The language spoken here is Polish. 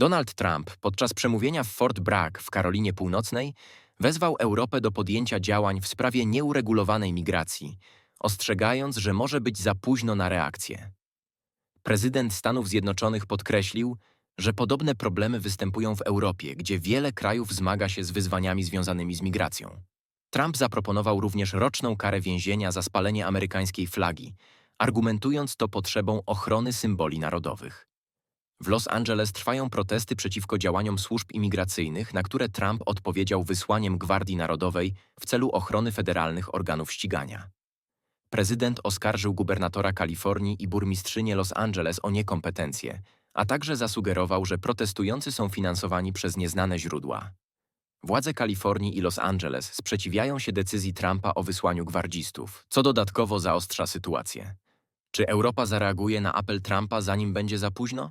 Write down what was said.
Donald Trump podczas przemówienia w Fort Bragg w Karolinie Północnej wezwał Europę do podjęcia działań w sprawie nieuregulowanej migracji, ostrzegając, że może być za późno na reakcję. Prezydent Stanów Zjednoczonych podkreślił, że podobne problemy występują w Europie, gdzie wiele krajów zmaga się z wyzwaniami związanymi z migracją. Trump zaproponował również roczną karę więzienia za spalenie amerykańskiej flagi, argumentując to potrzebą ochrony symboli narodowych. W Los Angeles trwają protesty przeciwko działaniom służb imigracyjnych, na które Trump odpowiedział wysłaniem Gwardii Narodowej w celu ochrony federalnych organów ścigania. Prezydent oskarżył gubernatora Kalifornii i burmistrzynię Los Angeles o niekompetencje, a także zasugerował, że protestujący są finansowani przez nieznane źródła. Władze Kalifornii i Los Angeles sprzeciwiają się decyzji Trumpa o wysłaniu gwardzistów, co dodatkowo zaostrza sytuację. Czy Europa zareaguje na apel Trumpa, zanim będzie za późno?